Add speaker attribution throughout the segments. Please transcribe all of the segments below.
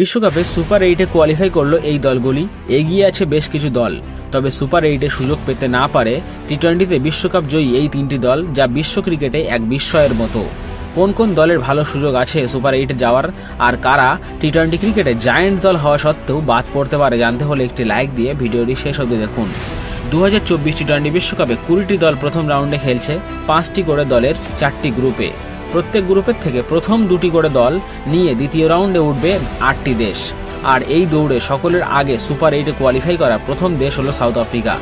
Speaker 1: বিশ্বকাপে সুপার এইটে কোয়ালিফাই করল এই দলগুলি। এগিয়ে আছে বেশ কিছু দল। তবে সুপার এইটে সুযোগ পেতে না পারে টি টোয়েন্টিতে বিশ্বকাপ জয়ী এই তিনটি দল, যা বিশ্ব ক্রিকেটে এক বিস্ময়ের মতো। কোন কোন দলের ভালো সুযোগ আছে সুপার এইটে যাওয়ার? আর কারা টি টোয়েন্টি ক্রিকেটে জায়েন্ট দল হওয়া সত্ত্বেও বাদ পড়তে পারে জানতে হলে একটি লাইক দিয়ে ভিডিওটি শেষ অবধি দেখুন। দু হাজার চব্বিশ টি টোয়েন্টি বিশ্বকাপে কুড়িটি দল প্রথম রাউন্ডে খেলছে, পাঁচটি করে দলের চারটি গ্রুপে প্রত্যেক গ্রুপের থেকে প্রথম দুটি করে দল নিয়ে দ্বিতীয় রাউন্ডে উঠবে আটটি দেশ। আর এই দৌড়ে সকলের আগে সুপার এইটে কোয়ালিফাই করা প্রথম দেশ হলো সাউথ আফ্রিকা।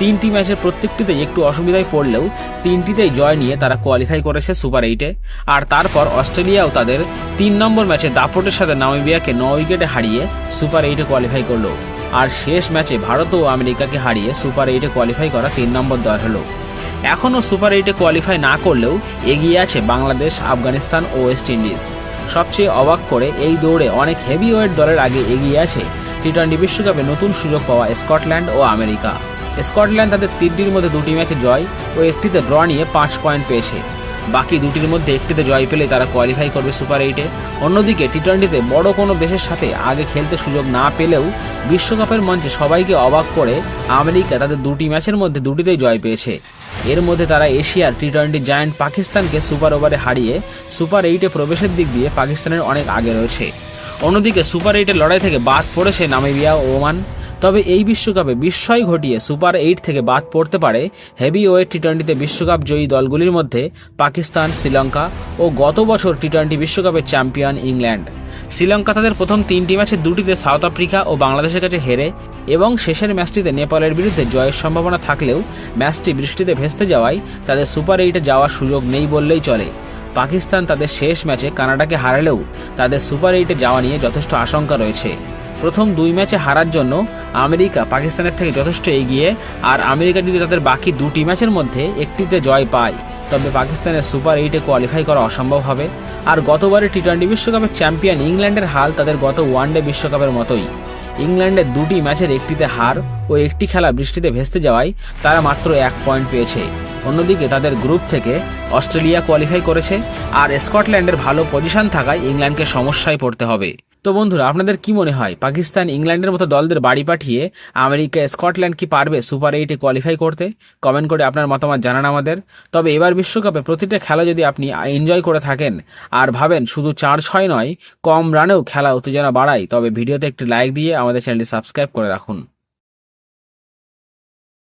Speaker 1: তিনটি ম্যাচের প্রত্যেকটিতেই একটু অসুবিধায় পড়লেও তিনটিতেই জয় নিয়ে তারা কোয়ালিফাই করেছে সুপার এইটে। আর তারপর অস্ট্রেলিয়াও তাদের তিন নম্বর ম্যাচে দাপটের সাথে নামিবিয়াকে ন উইকেটে হারিয়ে সুপার এইটে কোয়ালিফাই করল। আর শেষ ম্যাচে ভারত ও আমেরিকাকে হারিয়ে সুপার এইটে কোয়ালিফাই করা তিন নম্বর দল হলো। এখনও সুপার এইটে কোয়ালিফাই না করলেও এগিয়ে আছে বাংলাদেশ, আফগানিস্তান ও ওয়েস্ট ইন্ডিজ। সবচেয়ে অবাক করে এই দৌড়ে অনেক হেভি ওয়েট দলের আগে এগিয়ে আছে টি টোয়েন্টি বিশ্বকাপে নতুন সুযোগ পাওয়া স্কটল্যান্ড ও আমেরিকা। স্কটল্যান্ড তাদের তিনটির মধ্যে দুটি ম্যাচে জয় ও একটিতে ড্র নিয়ে পাঁচ পয়েন্ট পেয়েছে। বাকি দুটির মধ্যে একটিতে জয় পেলে তারা কোয়ালিফাই করবে সুপার এইটে অন্যদিকে টি টোয়েন্টিতে বড় কোনো দেশের সাথে আগে খেলতে সুযোগ না পেলেও বিশ্বকাপের মঞ্চে সবাইকে অবাক করে আমেরিকা তাদের দুটি ম্যাচের মধ্যে দুটিতেই জয় পেয়েছে। এর মধ্যে তারা এশিয়ার টি টোয়েন্টি জায়ান্ট পাকিস্তানকে সুপার ওভারে হারিয়ে সুপার এইটে প্রবেশের দিক দিয়ে পাকিস্তানের অনেক আগে রয়েছে। অন্যদিকে সুপার এইটের লড়াই থেকে বাদ পড়েছে নামিবিয়া ওমান তবে এই বিশ্বকাপে বিস্ময় ঘটিয়ে সুপার এইট থেকে বাদ পড়তে পারে হেভি ওয়েট টি টোয়েন্টিতে বিশ্বকাপ জয়ী দলগুলির মধ্যে পাকিস্তান, শ্রীলঙ্কা ও গত বছর টি টোয়েন্টি বিশ্বকাপের চ্যাম্পিয়ন ইংল্যান্ড। শ্রীলঙ্কা তাদের প্রথম তিনটি ম্যাচে দুটিতে সাউথ আফ্রিকা ও বাংলাদেশের কাছে হেরে এবং শেষের ম্যাচটিতে নেপালের বিরুদ্ধে জয়ের সম্ভাবনা থাকলেও ম্যাচটি বৃষ্টিতে ভেস্তে যাওয়ায় তাদের সুপার এইটে যাওয়ার সুযোগ নেই বললেই চলে। পাকিস্তান তাদের শেষ ম্যাচে কানাডাকে হারালেও তাদের সুপার এইটে যাওয়া নিয়ে যথেষ্ট আশঙ্কা রয়েছে। প্রথম দুই ম্যাচে হারার জন্য আমেরিকা পাকিস্তানের থেকে যথেষ্ট এগিয়ে আর আমেরিকা যদি তাদের বাকি দুটি ম্যাচের মধ্যে একটিতে জয় পায়, তবে পাকিস্তানের সুপার এইটে কোয়ালিফাই করা অসম্ভব হবে। আর গতবারের টি টোয়েন্টি বিশ্বকাপের চ্যাম্পিয়ন ইংল্যান্ডের হাল তাদের গত ওয়ানডে বিশ্বকাপের মতোই। ইংল্যান্ডের দুটি ম্যাচের একটিতে হার ও একটি খেলা বৃষ্টিতে ভেস্তে যাওয়ায় তারা মাত্র এক পয়েন্ট পেয়েছে। অন্যদিকে তাদের গ্রুপ থেকে অস্ট্রেলিয়া কোয়ালিফাই করেছে আর স্কটল্যান্ডের ভালো পজিশন থাকায় ইংল্যান্ডকে সমস্যায় পড়তে হবে। তো বন্ধুরা, আপনাদের কি মনে হয়, পাকিস্তান ইংল্যান্ডের মতো দলদের বাড়ি পাঠিয়ে আমেরিকা স্কটল্যান্ড কি পারবে সুপার এইটে কোয়ালিফাই করতে? কমেন্ট করে আপনার মতামত জানান আমাদের। তবে এবার বিশ্বকাপে প্রতিটা খেলা যদি আপনি এনজয় করে থাকেন আর ভাবেন শুধু চার ছয় নয়, কম রানেও খেলা উত্তেজনা বাড়ায়, তবে ভিডিওতে একটি লাইক দিয়ে আমাদের চ্যানেলটি সাবস্ক্রাইব করে রাখুন।